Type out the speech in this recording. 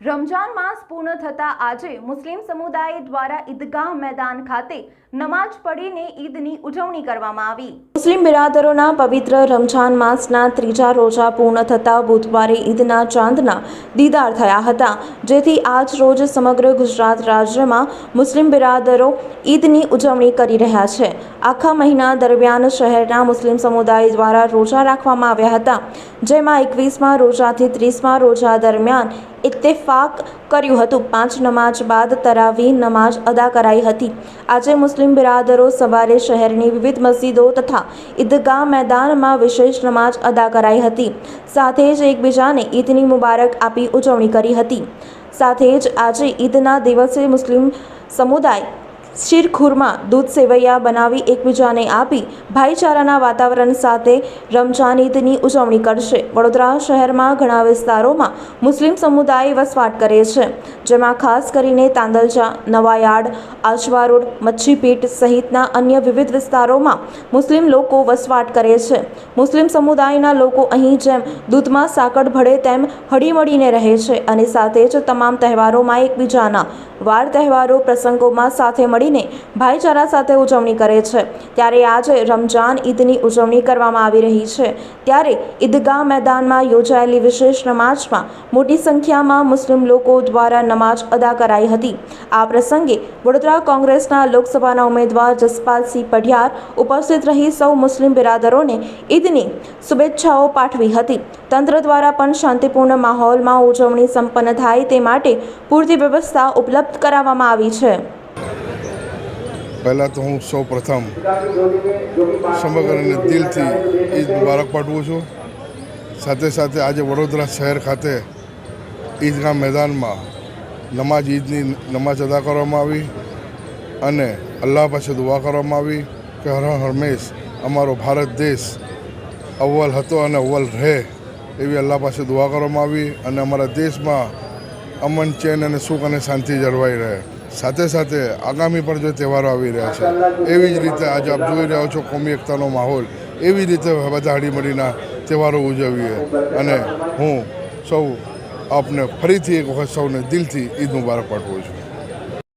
રમજાન માસ પૂર્ણ થતા આજે મુસ્લિમ સમુદાય દ્વારા ઈદગાહ મેદાન ખાતે નમાજ પઢીને ઈદની ઉજવણી કરવામાં આવી. મુસ્લિમ બિરાદરોના પવિત્ર રમજાન માસના ત્રીજા રોજા પૂર્ણ થતા બુધવારે ઈદના ચાંદના દીદાર થયા હતા, જેથી આજ રોજ સમગ્ર ગુજરાત રાજ્યમાં મુસ્લિમ બિરાદરો ઈદની ઉજવણી કરી રહ્યા છે. આખા મહિના દરમિયાન શહેરના મુસ્લિમ સમુદાય દ્વારા રોજા રાખવામાં આવ્યા હતા. જેમાં એકવીસમાં રોજાથી ત્રીસમાં રોજા દરમિયાન ઇત્તેફાક કર્યું હતું. પાંચ નમાજ બાદ તરાવી નમાજ અદા કરાઈ હતી. આજે મુસ્લિમ બિરાદરો સવારે શહેરની વિવિધ મસ્જિદો તથા ઈદગાહ મેદાનમાં વિશેષ નમાજ અદા કરાઈ હતી. સાથે જ એકબીજાને ઈદની મુબારક આપી ઉજવણી કરી હતી. સાથે જ આજે ઈદના દિવસે મુસ્લિમ સમુદાય શીરખુરમા દૂધ સેવૈયા બનાવી એકબીજાને આપી ભાઈચારાના વાતાવરણ સાથે રમજાન ઈદની ઉજવણી કરશે. વડોદરા શહેરમાં ઘણા વિસ્તારોમાં મુસ્લિમ સમુદાય વસવાટ કરે છે. જેમાં ખાસ કરીને તાંદલજા નવાયાર્ડ આશવા રોડ, મચ્છીપીટ સહિતના અન્ય વિવિધ વિસ્તારોમાં મુસ્લિમ લોકો વસવાટ કરે છે. મુસ્લિમ સમુદાયના લોકો અહીં જેમ દૂધમાં સાકર ભળે તેમ હળીમળીને રહે છે અને સાથે જ તમામ તહેવારોમાં એકબીજાના વાર તહેવારો પ્રસંગોમાં સાથે મળીને ભાઈચારા સાથે ઉજવણી કરે છે. ત્યારે આજે રમજાન ઈદની ઉજવણી કરવામાં આવી રહી છે. ત્યારે ઈદગાહ મેદાનમાં યોજાયેલી વિશેષ નમાજમાં મોટી સંખ્યામાં મુસ્લિમ લોકો દ્વારા નમાજ અદા કરાઈ હતી. આ પ્રસંગે વડોદરા કોંગ્રેસના લોકસભાના ઉમેદવાર જસપાલસિંહ પઢિયાર ઉપસ્થિત રહી સૌ મુસ્લિમ બિરાદરોને ઈદની શુભેચ્છાઓ પાઠવી હતી. તંત્ર દ્વારા પણ શાંતિપૂર્ણ માહોલમાં ઉજવણી સંપન્ન થાય તે માટે પૂરતી વ્યવસ્થા ઉપલબ્ધ કરાવવામાં આવી છે. પહેલાં તો હું સૌ પ્રથમ સમગ્રને દિલથી ઈદ મુબારક પાઠવું છું. સાથે સાથે આજે વડોદરા શહેર ખાતે ઈદગાહ મેદાનમાં નમાજ ઈદની નમાજ અદા કરવામાં આવી અને અલ્લાહ પાસે દુઆ કરવામાં આવી કે હર હરમેશ અમારો ભારત દેશ અવ્વલ હતો અને અવ્વલ રહે એવી અલ્લાહ પાસે દુઆ કરવામાં આવી અને અમારા દેશમાં અમન, ચેન અને સુખ અને શાંતિ જળવાઈ રહે. સાથે સાથે આગામી પણ જો તહેવારો આવી રહ્યા છે, એવી જ રીતે આજે આપ જોઈ રહ્યા છો કોમી એકતાનો માહોલ. એવી રીતે બધા હળીમળીના તહેવારો ઉજવીએ અને હું સૌ આપને ફરીથી એક વખત સૌને દિલથી ઈદ મુબારક પાઠવું છું.